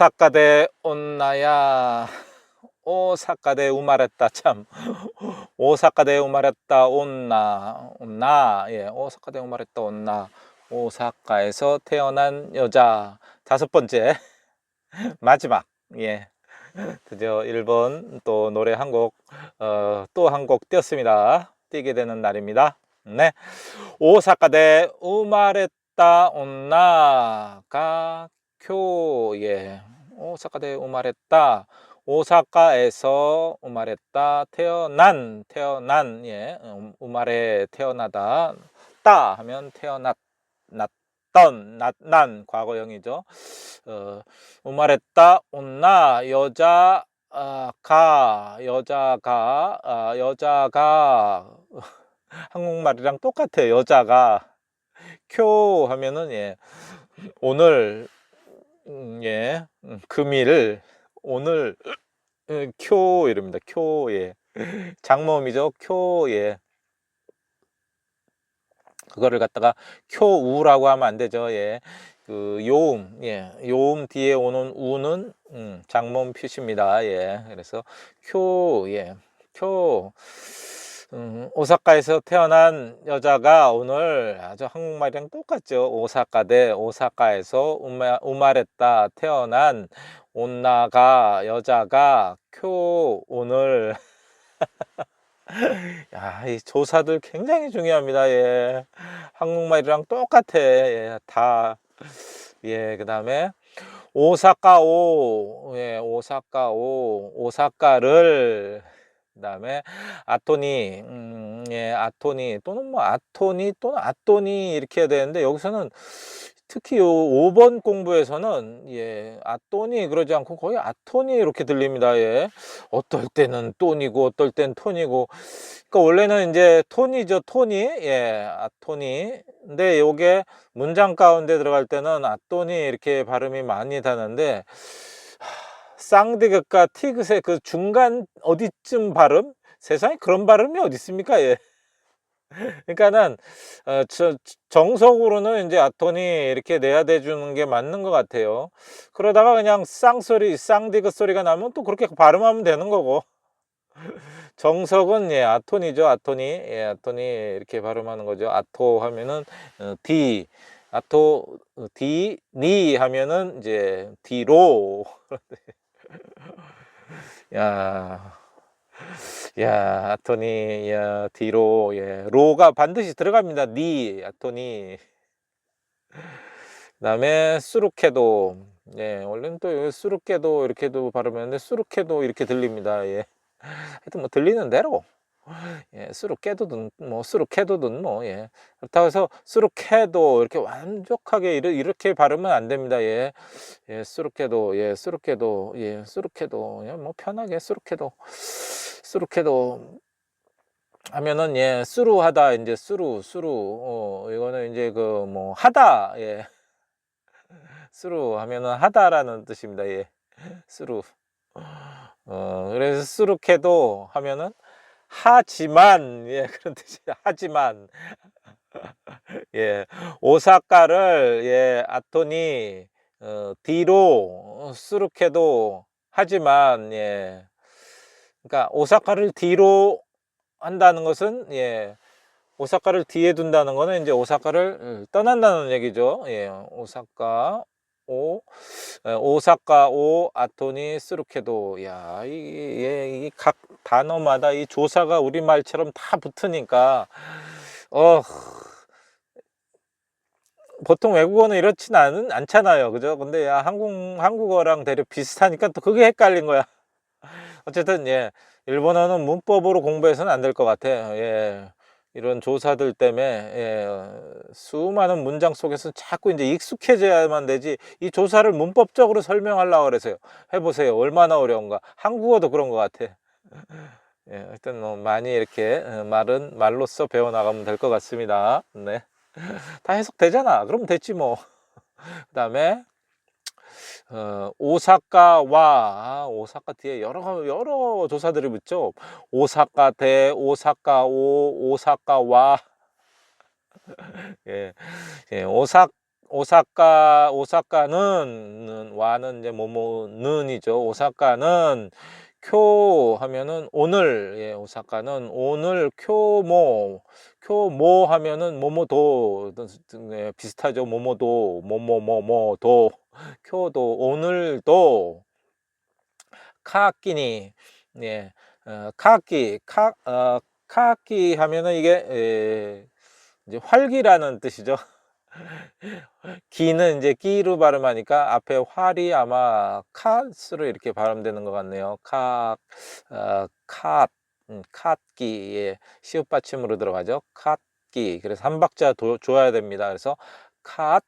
네. 오사카대 온나야. 오사카대 우마랬다 참. 오사카대 우마랬다 온나. 온나. 예. 오사카대 우마랬다 온나. 오사카에서 태어난 여자. 다섯 번째. 마지막. 예. 드디어 일본 또 노래 한 곡, 어, 또한곡 띄었습니다. 뛰게 되는 날입니다. 네. 오사카대 우마레타 온나가 교예. 오사카대 우마레타 오사카에서 우마레타 태어난 태어난 예 음, 우마레 태어나다 따 하면 태어났 났던 났난 과거형이죠. 어, 우마레타 온나 여자 아, 가 여자가 아, 여자가 한국말이랑 똑같아 여자가 쿄 하면은 예 오늘 음, 예. 음, 금일. 오늘 음, 쿄 이럽니다. 쿄 예. 장모음이죠. 쿄 예. 그거를 갖다가 쿄우라고 하면 안 되죠 예. 그 요음, 예, 요음 뒤에 오는 우는 음, 장모음 표시입니다. 예, 그래서 쿄, 예, 쿄, 음, 오사카에서 태어난 여자가 오늘 아주 한국말이랑 똑같죠. 오사카 대 오사카에서 우마, 우마랬다 태어난 온나가 여자가 쿄 오늘 야, 이 조사들 굉장히 중요합니다. 예. 한국말이랑 똑같아. 예, 다. 예, 그 다음에 오사카 오. 예, 오사카 오. 오사카를. 그 다음에 아토니. 음, 예, 아토니. 또는 뭐 아토니 또는 아토니 이렇게 해야 되는데 여기서는 특히 요 5번 공부에서는 예, 아토니 그러지 않고 거의 아토니 이렇게 들립니다. 예. 어떨 때는 톤이고 어떨 땐 톤이고 그러니까 원래는 이제 톤이죠 톤이 예 아토니 근데 요게 문장 가운데 들어갈 때는 아토니 이렇게 발음이 많이 다는데 쌍디귿과 티귿의 그 중간 어디쯤 발음 세상에 그런 발음이 어디 있습니까 예 그러니까는 어, 저, 정석으로는 이제 아토니 이렇게 내야 돼 주는 게 맞는 것 같아요. 그러다가 그냥 쌍소리, 쌍디귿 소리가 나면 또 그렇게 발음하면 되는 거고. 정석은 예, 아토니죠, 아토니. 예, 아토니 이렇게 발음하는 거죠. 아토 하면은 어, 디, 아토 어, 디, 니 하면은 이제 디로. 야. 야, 아토니, 야, 뒤로, 예, 로가 반드시 들어갑니다. 니, 아토니. 그 다음에 수룩해도, 예, 원래는 또 수룩해도 이렇게도 발음했는데 수룩해도 이렇게 들립니다. 예. 하여튼 뭐 들리는 대로. 예, 수룩해도든 뭐 수룩해도든 뭐 예. 그렇다고 해서 수룩해도 이렇게 완벽하게 이렇게, 이렇게 발음은 안 됩니다. 예. 예, 수룩해도 예, 수룩해도 예, 수룩해도 예, 뭐 편하게 수룩해도 수룩해도 하면은 예 수루하다 이제 수루 수루 어 이거는 이제 그 뭐 하다 예 수루 하면은 하다라는 뜻입니다 예 수루 어 그래서 수룩해도 하면은 하지만 예 그런 뜻이 하지만. 예 오사카를 예 아토니 어 뒤로 수룩해도 하지만 예. 그러니까 오사카를 뒤로 한다는 것은 예 오사카를 뒤에 둔다는 거는 이제 오사카를 음, 떠난다는 얘기죠. 예, 오사카 오 에, 오사카 오 아토니 스루케도 야 이게 예, 각 단어마다 이 조사가 우리 말처럼 다 붙으니까 어 보통 외국어는 이렇진 않은 않잖아요. 그죠? 근데 야 한국 한국어랑 대략 비슷하니까 또 그게 헷갈린 거야. 어쨌든 예 일본어는 문법으로 공부해서는 안 될 것 같아요. 예. 이런 조사들 때문에 예, 수많은 문장 속에서 자꾸 이제 익숙해져야만 되지 이 조사를 문법적으로 설명하려고 그래서요. 해보세요. 얼마나 어려운가. 한국어도 그런 것 같아. 예, 하여튼 뭐 많이 이렇게 어, 말은 말로써 배워나가면 될 것 같습니다. 네. 다 해석되잖아. 그럼 됐지 뭐. 그 다음에 어, 오사카와 오사카 뒤에 여러 여러 조사들이 붙죠. 오사카 대, 오사카 오, 오사카와 예, 예, 오사 오사카 오사카는 와는 이제 뭐뭐는이죠. 오사카는 쿄 하면은 오늘 예 오사카는 오늘 쿄모 쿄모 하면은 모모도 네, 비슷하죠. 모모도 모모모모도 쿄도 오늘도 카키니 예 어, 카키 카 어, 카키 하면은 이게 예, 이제 활기라는 뜻이죠. 기는 이제 끼로 발음하니까 앞에 활이 아마 캅으로 이렇게 발음되는 것 같네요. 캅, 어, 캅, 음, 예, 시옷 받침으로 들어가죠. 캅기. 그래서 한 박자 도, 줘야 됩니다. 그래서 캅,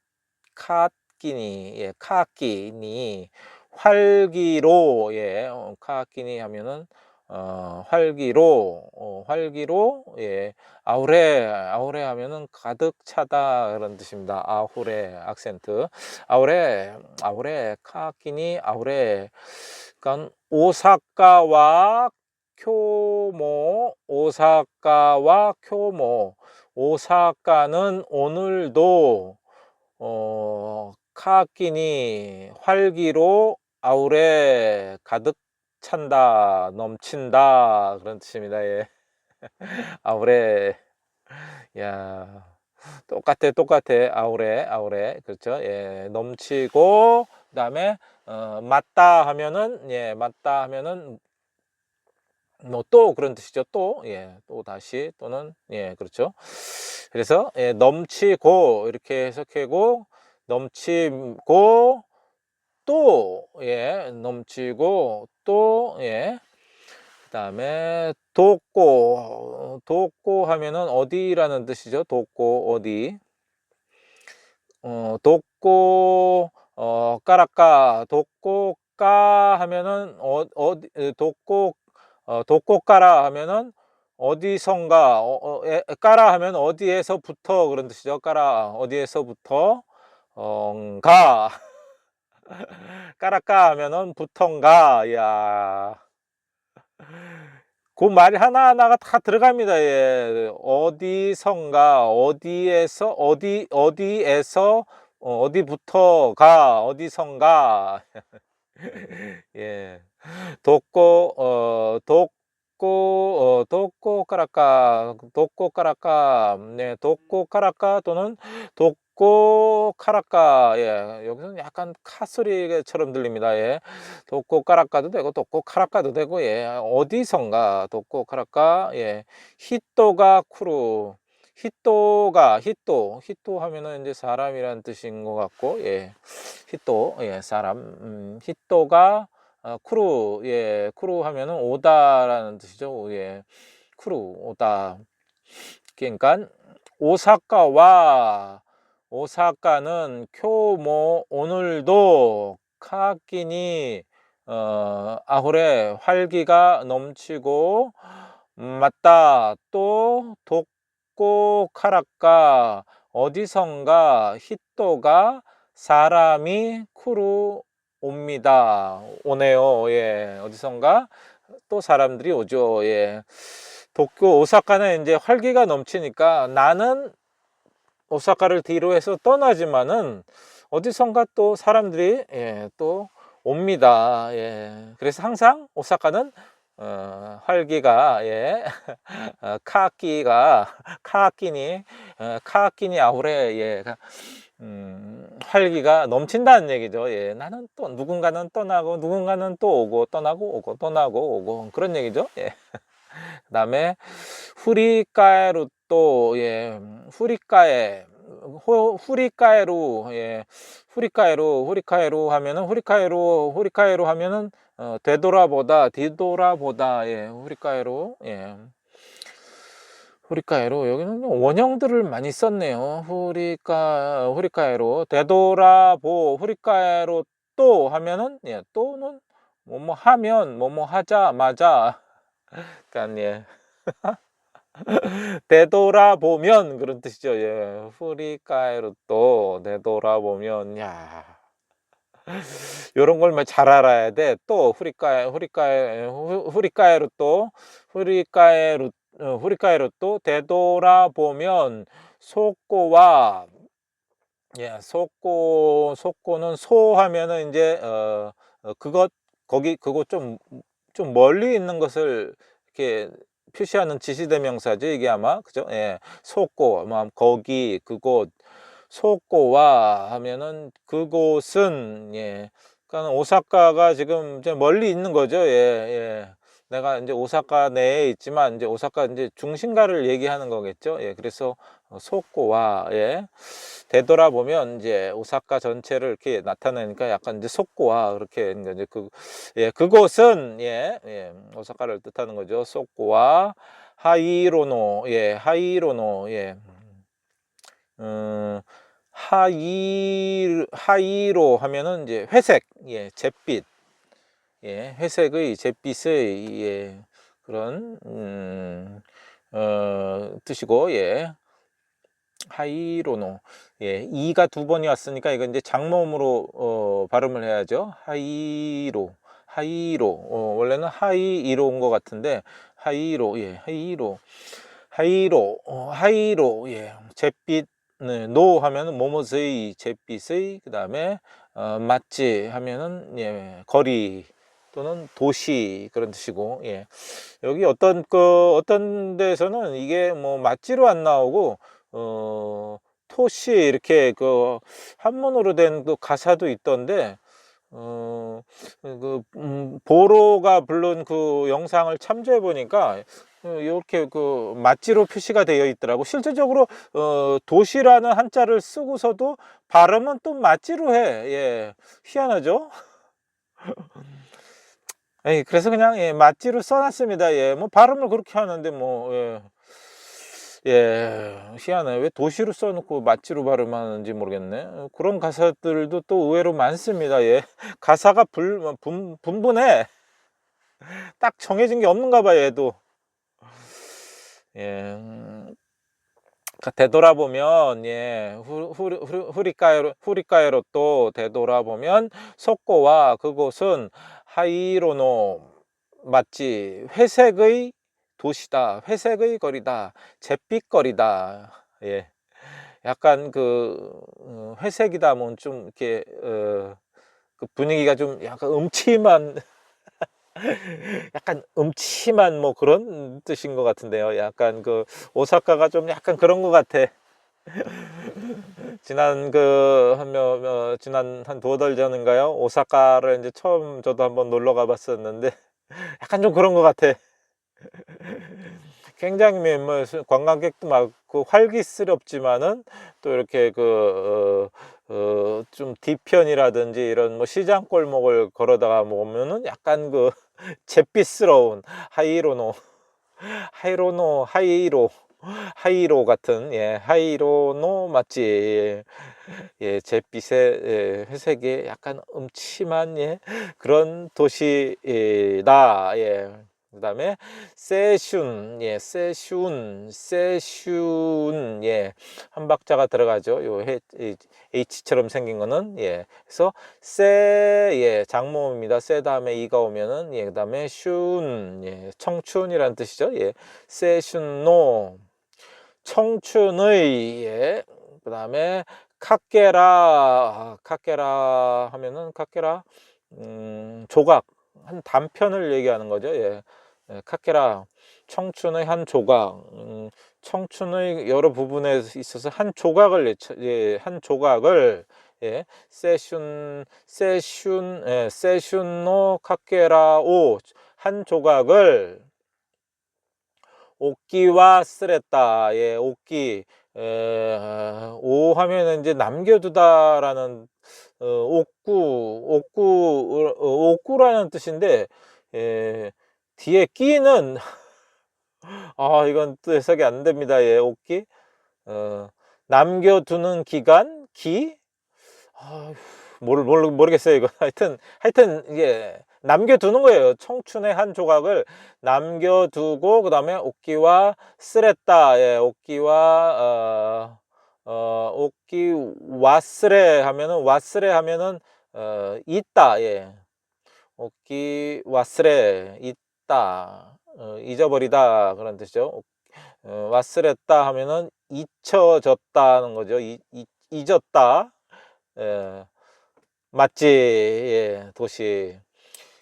캅기니, 예, 캅기니, 활기로, 예, 어, 캅기니 하면은 어, 활기로, 어, 활기로, 예, 아우레, 아우레 하면은 가득 차다 그런 뜻입니다. 아우레 악센트, 아우레, 아우레, 카키니, 아우레. 그러니까 오사카와 쿄모, 오사카와 쿄모, 오사카는 오늘도 어, 카키니 활기로 아우레 가득 찬다, 넘친다 그런 뜻입니다. 예. 아우레. 야. 똑같아, 똑같아. 아우레, 아우레. 그렇죠? 예. 넘치고 그다음에 어, 맞다 하면은 예, 맞다 하면은 뭐 또 그런 뜻이죠. 또 예, 또 다시 또는 예, 그렇죠. 그래서 예, 넘치고 이렇게 해석하고 넘치고 또, 예, 넘치고, 또, 예. 그 다음에, 돕고, 돕고 하면은 어디라는 뜻이죠? 돕고, 어디. 어, 돕고, 어, 까라까, 돕고, 까 하면은, 어, 어디, 돕고, 어, 돕고 까라 하면은, 어디선가, 어, 어, 에, 까라 하면 어디에서부터 그런 뜻이죠. 까라, 어디에서부터, 어, 가. 까라까 하면은 부턴가 야. 그 말이 하나하나가 다 들어갑니다. 예. 어디선가 어디에서 어디 어디에서 어, 어디부터가 어디선가 예. 돕고 어 돕고 어 돕고 까라까 돕고 까라까 네 돕고 까라까 또는 돕 카라까 예 여기서는 약간 카 소리처럼 들립니다. 예. 돕고 카라까도 되고 돕고 카라까도 되고 예. 어디선가 카라까 예. 히토가 쿠루 히토가 히토 히토 하면은 이제 사람이란 뜻인 것 같고 예. 히토 예 사람. 음, 히토가 어, 쿠루 예 쿠루 하면은 오다라는 뜻이죠. 예. 쿠루 오다. 그러니까 오사카와 오사카는 쿄모 오늘도 카키니 어, 아후레 활기가 넘치고 음, 맞다. 또 돕고 카라카 어디선가 히토가 사람이 쿠루 옵니다. 오네요. 예 어디선가 또 사람들이 오죠. 예. 도쿄 오사카는 이제 활기가 넘치니까 나는 오사카를 뒤로 해서 떠나지만은 어디선가 또 사람들이 예, 또 옵니다. 예. 그래서 항상 오사카는 어, 활기가 예, 어, 카키가 카키니 어, 카키니 아우레 예, 음, 활기가 넘친다는 얘기죠. 예, 나는 또 누군가는 떠나고 누군가는 또 오고 떠나고 오고 떠나고 오고 그런 얘기죠. 예. 그다음에 후리카에로 또 예, 후리카에 호, 후리카에로 예, 후리카에로 후리카에로 하면은 후리카에로 후리카에로 하면은 어, 되돌아보다 뒤돌아보다 예, 후리카에로 예. 후리카에로 여기는 원형들을 많이 썼네요. 후리카 후리카에로 되돌아보 후리카에로 또 하면은 예, 또는 뭐뭐 하면 뭐뭐 하자마자 그러니까 예. 되돌아보면 그런 뜻이죠. 예. 후리카에로 또 되돌아보면 야. 요런 걸 잘 알아야 돼. 또 후리카에 후리카에 후리카에로 또 후리카에로 어, 후리카에로 또 되돌아보면 속고와 예, 속고 속고는 소 하면은 이제 어, 어 그것 거기 그거 좀좀 멀리 있는 것을 이렇게 표시하는 지시대명사죠. 이게 아마 그죠? 예, 속고 뭐 거기 그곳 속고와 하면은 그곳은 예. 그러니까 오사카가 지금 이제 멀리 있는 거죠. 예, 예. 내가 이제 오사카 내에 있지만 이제 오사카 이제 중심가를 얘기하는 거겠죠. 예, 그래서 어, 속고와 예. 되돌아보면 이제 오사카 전체를 이렇게 나타내니까 약간 이제 속고와 그렇게 이제 그 예, 그곳은 예, 예, 오사카를 뜻하는 거죠. 속고와 하이로노 예, 하이로노 예. 음, 하이 하이로 하면은 이제 회색 예, 잿빛 예, 회색의 잿빛의 예, 그런 음, 어, 뜻이고 예. 하이로노 예, 이가 두 번이 왔으니까 이건 이제 장모음으로 어, 발음을 해야죠. 하이로 하이로 어, 원래는 하이이로 온 것 같은데 하이로 예, 하이로 하이로 어, 하이로 예, 잿빛 네, 노 하면은 뭐뭐의 잿빛의 그 다음에 어, 맞지 하면은 예, 거리 또는 도시 그런 뜻이고 예. 여기 어떤 그 어떤 데서는 이게 뭐 맞지로 안 나오고 어 토시 이렇게 그 한문으로 된 그 가사도 있던데 어그 음, 보로가 부른 그 영상을 참조해 보니까 이렇게 그 맞지로 표시가 되어 있더라고. 실질적으로 어 도시라는 한자를 쓰고서도 발음은 또 맞지로 해예 희한하죠? 에이, 그래서 그냥 예, 맞지로 써놨습니다. 예, 뭐 발음을 그렇게 하는데 뭐 예, 예 희한해. 왜 도시로 써놓고 맞지로 발음하는지 모르겠네. 어, 그런 가사들도 또 의외로 많습니다. 예, 가사가 불 뭐, 분, 분분해. 딱 정해진 게 없는가 봐요. 얘도. 예. 음, 되돌아보면 예 후리카에로 후리카에로 또 되돌아보면 속고와 그곳은 하이로노 맞지 회색의 도시다 회색의 거리다 잿빛 거리다 예 약간 그 어, 회색이다 뭐좀 이렇게 어, 그 분위기가 좀 약간 음침한 약간 음침한 뭐 그런 뜻인 것 같은데요. 약간 그 오사카가 좀 약간 그런 것 같아. 지난 그한몇 어, 지난 한 두어 달 전인가요? 오사카를 이제 처음 저도 한번 놀러 가봤었는데 약간 좀 그런 것 같아. 굉장히 뭐 관광객도 많고 활기스럽지만은 또 이렇게 그 어, 어, 좀 뒤편이라든지 이런 뭐 시장 골목을 걸어다가 보면은 약간 그 잿빛스러운 하이로노 하이로노 하이로 하이로 같은 예 하이로노 맞지 예, 예 잿빛의 예, 회색의 약간 음침한 예 그런 도시다. 예 그 다음에 세슌 예 세슌 세슌 예 한 박자가 들어가죠. 요 H처럼 생긴 거는 예. 그래서 세 예 장모입니다. 세 다음에 이가 오면은 예 그 다음에 슌 예 청춘이라는 뜻이죠. 예 세슌노 청춘의 예 그 다음에 카케라 아, 카케라 하면은 카케라 음 조각 한 단편을 얘기하는 거죠. 예 예, 카케라 청춘의 한 조각, 음, 청춘의 여러 부분에 있어서 한 조각을 예, 한 조각을 예, 세슌 세슌 예, 세슌노 카케라오 한 조각을 오끼와 쓰랬다. 예, 오끼 에, 오 하면은 이제 남겨두다라는 어, 옥구 옥구 어, 옥구라는 뜻인데 예, 뒤에 끼는 아 이건 또 해석이 안 됩니다. 예, 옥기 어, 남겨두는 기간 기 아, 모르, 모르, 모르겠어요 이거 하여튼 하여튼 이게 남겨두는 거예요 청춘의 한 조각을 남겨두고 그 다음에 옥기와 쓰랬다 예, 옥기와 어, 어, 옥기 와스레 하면은 와스레 하면은 어, 있다 예. 옥기 와스레 있 잊다, 어, 잊어버리다 그런 뜻이죠. 어, 와스랬다 하면은 잊혀졌다는 거죠. 잊, 잊, 잊었다. 예, 맞지, 예, 도시.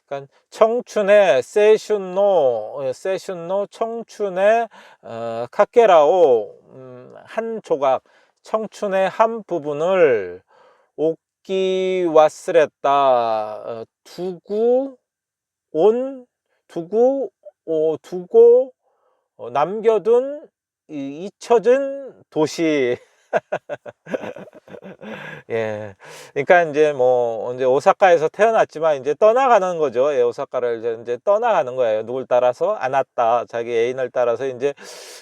그러니까 청춘의 세슌노, 예, 세슌노 청춘의 어, 카케라오 음, 한 조각, 청춘의 한 부분을 옥기 와스랬다 어, 두고 온 두고 어, 두고 어, 남겨둔 이, 잊혀진 도시. 예. 그러니까 이제 뭐 이제 오사카에서 태어났지만 이제 떠나가는 거죠. 예, 오사카를 이제, 이제 떠나가는 거예요. 누굴 따라서 안 왔다. 자기 애인을 따라서 이제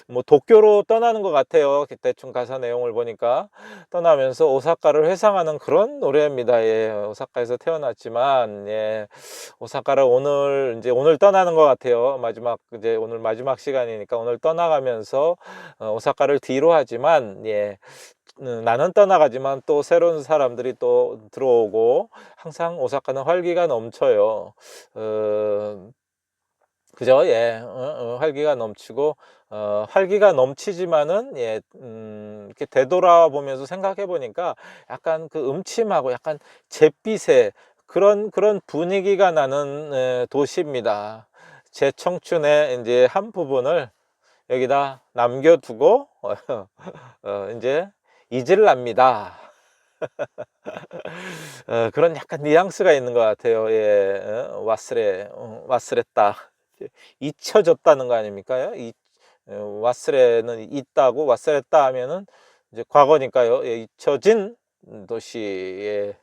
뭐 도쿄로 떠나는 것 같아요. 대충 가사 내용을 보니까 떠나면서 오사카를 회상하는 그런 노래입니다. 예. 오사카에서 태어났지만 예. 오사카를 오늘 이제 오늘 떠나는 것 같아요. 마지막 이제 오늘 마지막 시간이니까 오늘 떠나가면서 어, 오사카를 뒤로 하지만 예. 음, 나는 떠나가지만 또 새로운 사람들이 또 들어오고 항상 오사카는 활기가 넘쳐요. 어, 그죠? 예, 어, 어, 활기가 넘치고 어, 활기가 넘치지만은 예, 음, 이렇게 되돌아보면서 생각해 보니까 약간 그 음침하고 약간 잿빛의 그런 그런 분위기가 나는 예, 도시입니다. 제 청춘의 이제 한 부분을 여기다 남겨두고 어, 어, 이제 잊을랍니다. 어, 그런 약간 뉘앙스가 있는 것 같아요. 예, 어, 와스레, 어, 와스랬다. 잊혀졌다는 거 아닙니까요? 이, 어, 와스레는 있다고 와스랬다 하면은 이제 과거니까요. 예, 잊혀진 도시. 예.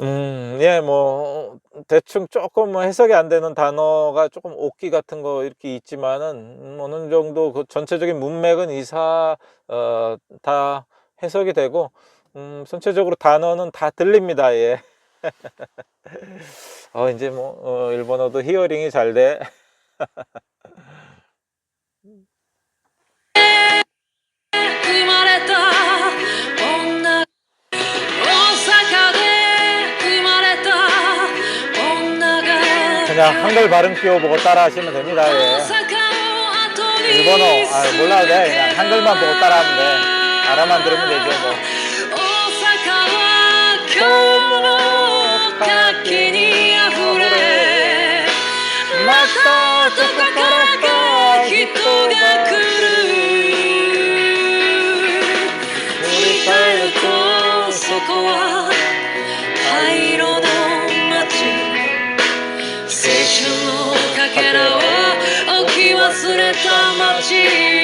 음, 예, 뭐, 대충 조금 뭐 해석이 안 되는 단어가 조금 옥기 같은 거 이렇게 있지만은, 음, 어느 정도 그 전체적인 문맥은 이사, 어, 다 해석이 되고, 음, 전체적으로 단어는 다 들립니다, 예. 어, 이제 뭐, 어, 일본어도 히어링이 잘 돼. 그냥 한글 발음 끼워보고 따라 하시면 됩니다. 예. 일본어, 아, 몰라도 돼. 그냥 한글만 보고 따라 하면 돼. 알아만 들으면 되죠, 뭐. she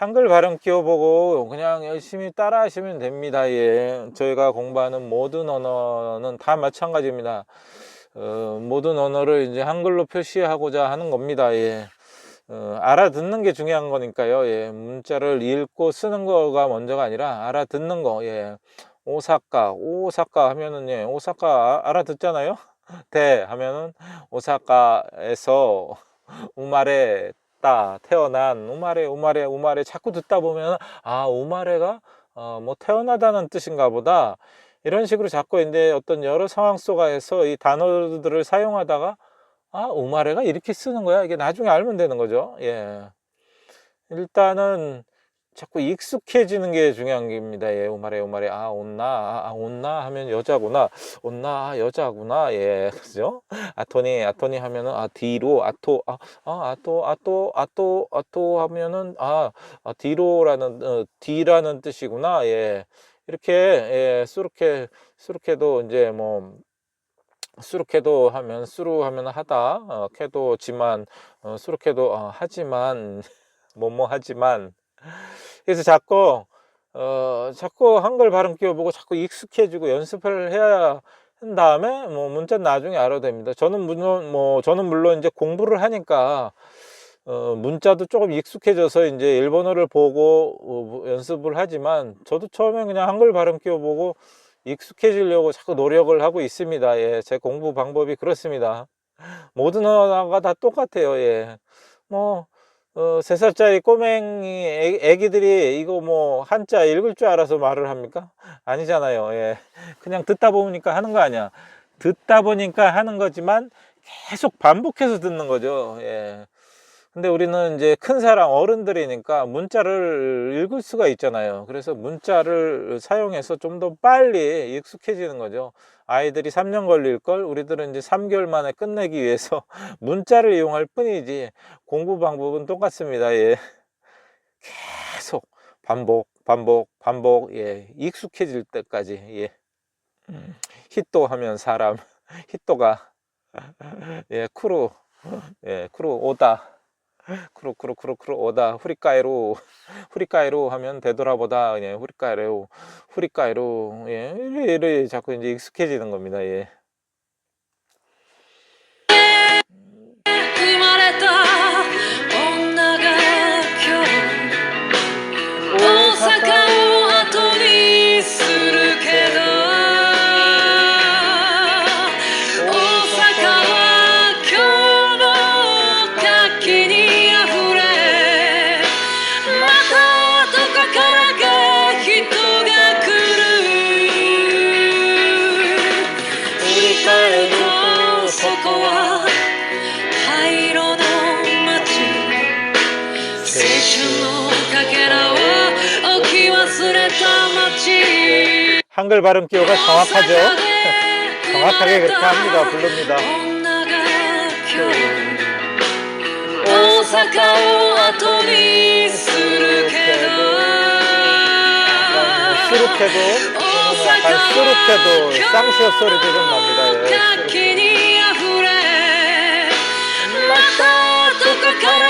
한글 발음 끼워보고 그냥 열심히 따라 하시면 됩니다. 예. 저희가 공부하는 모든 언어는 다 마찬가지입니다. 어, 모든 언어를 이제 한글로 표시하고자 하는 겁니다. 예. 어, 알아듣는 게 중요한 거니까요. 예. 문자를 읽고 쓰는 거가 먼저가 아니라 알아듣는 거. 예. 오사카, 오사카 하면은 예. 오사카 아- 알아듣잖아요. 대 하면은 오사카에서 우마레 따 태어난 우마레 우마레 우마레 자꾸 듣다 보면 아 우마레가 어, 뭐 태어나다는 뜻인가 보다. 이런 식으로 자꾸 이제 어떤 여러 상황 속에서 이 단어들을 사용하다가 아 우마레가 이렇게 쓰는 거야? 이게 나중에 알면 되는 거죠. 예. 일단은 자꾸 익숙해지는 게 중요한 겁니다. 예 우마레 우마레 아 온나 아, 아, 온나 하면 여자구나. 온나 아, 여자구나. 예 그죠? 아토니 아토니 하면은 아 뒤로 아토 아, 아 아토 아토 아토 아토 하면은 아, 아 뒤로라는 어, 뒤라는 뜻이구나. 예 이렇게 예 수룩해 수룩해도 이제 뭐 수룩해도 하면 수루 하면 하다 어, 캐도 지만 어, 수룩해도 어, 하지만 뭐뭐 하지만 그래서 자꾸 어, 자꾸 한글 발음 끼워보고 자꾸 익숙해지고 연습을 해야 한 다음에 뭐 문자 나중에 알아도 됩니다. 저는 물론 뭐 저는 물론 이제 공부를 하니까 어, 문자도 조금 익숙해져서 이제 일본어를 보고 어, 뭐 연습을 하지만 저도 처음에 그냥 한글 발음 끼워보고 익숙해지려고 자꾸 노력을 하고 있습니다. 예, 제 공부 방법이 그렇습니다. 모든 언어가 다 똑같아요. 예. 뭐, 어, 세 살짜리 꼬맹이 애, 애기들이 이거 뭐 한자 읽을 줄 알아서 말을 합니까? 아니잖아요. 예. 그냥 듣다 보니까 하는 거 아니야. 듣다 보니까 하는 거지만 계속 반복해서 듣는 거죠. 예. 근데 우리는 이제 큰 사람 어른들이니까 문자를 읽을 수가 있잖아요. 그래서 문자를 사용해서 좀 더 빨리 익숙해지는 거죠. 아이들이 3년 걸릴 걸 우리들은 이제 3개월 만에 끝내기 위해서 문자를 이용할 뿐이지 공부 방법은 똑같습니다. 예. 계속 반복, 반복, 반복, 예. 익숙해질 때까지, 예. 음, 히토 하면 사람, 히토가, 예, 쿠루, 예, 쿠루 오다. 크로크로크로크로 오다 후리카에로 후리카에로 하면 되돌아보다 그냥 후리카에로 후리카에로 예 이래, 이래 자꾸 이제 익숙해지는 겁니다 예. 오사카 한글 발음 기호가 정확하죠? 정확하게 그렇게 합니다. 부릅니다. 스루케도 네. 약간 스루케도 쌍시어 소리도 좀 납니다. 예,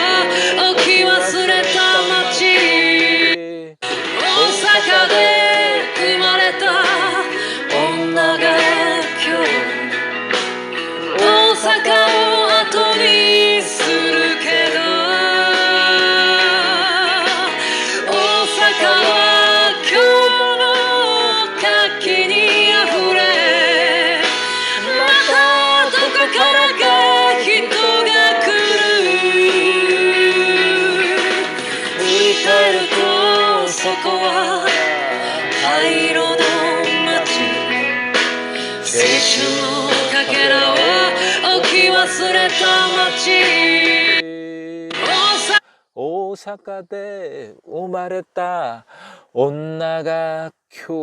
大阪で生まれた女が今日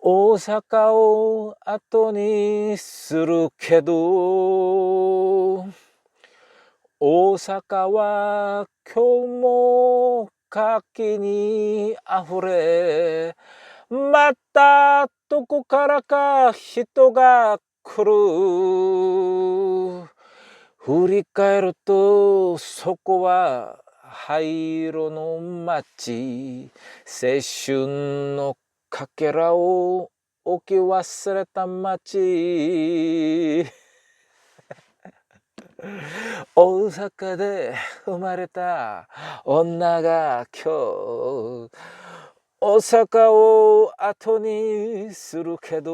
大阪を後にするけど大阪は今日も活気にあふれまたどこからか人が来る。振り返るとそこは灰色の街青春のかけらを置き忘れた街。大阪で生まれた女が今日大阪を後にするけど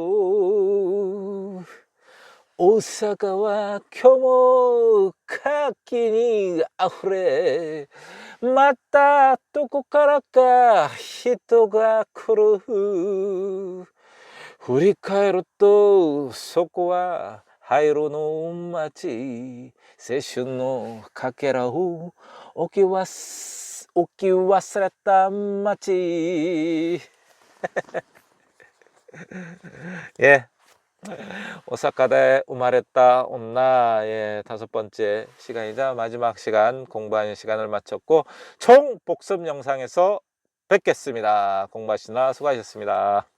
大阪は今日も活気にあふれまたどこからか人が来る。振り返るとそこは灰色の街。青春のかけらを置き忘置き忘れた街。예 오사카대 우마레타 온나의 다섯 번째 시간이자 마지막 시간 공부하는 시간을 마쳤고 총 복습 영상에서 뵙겠습니다. 공부하시나 수고하셨습니다.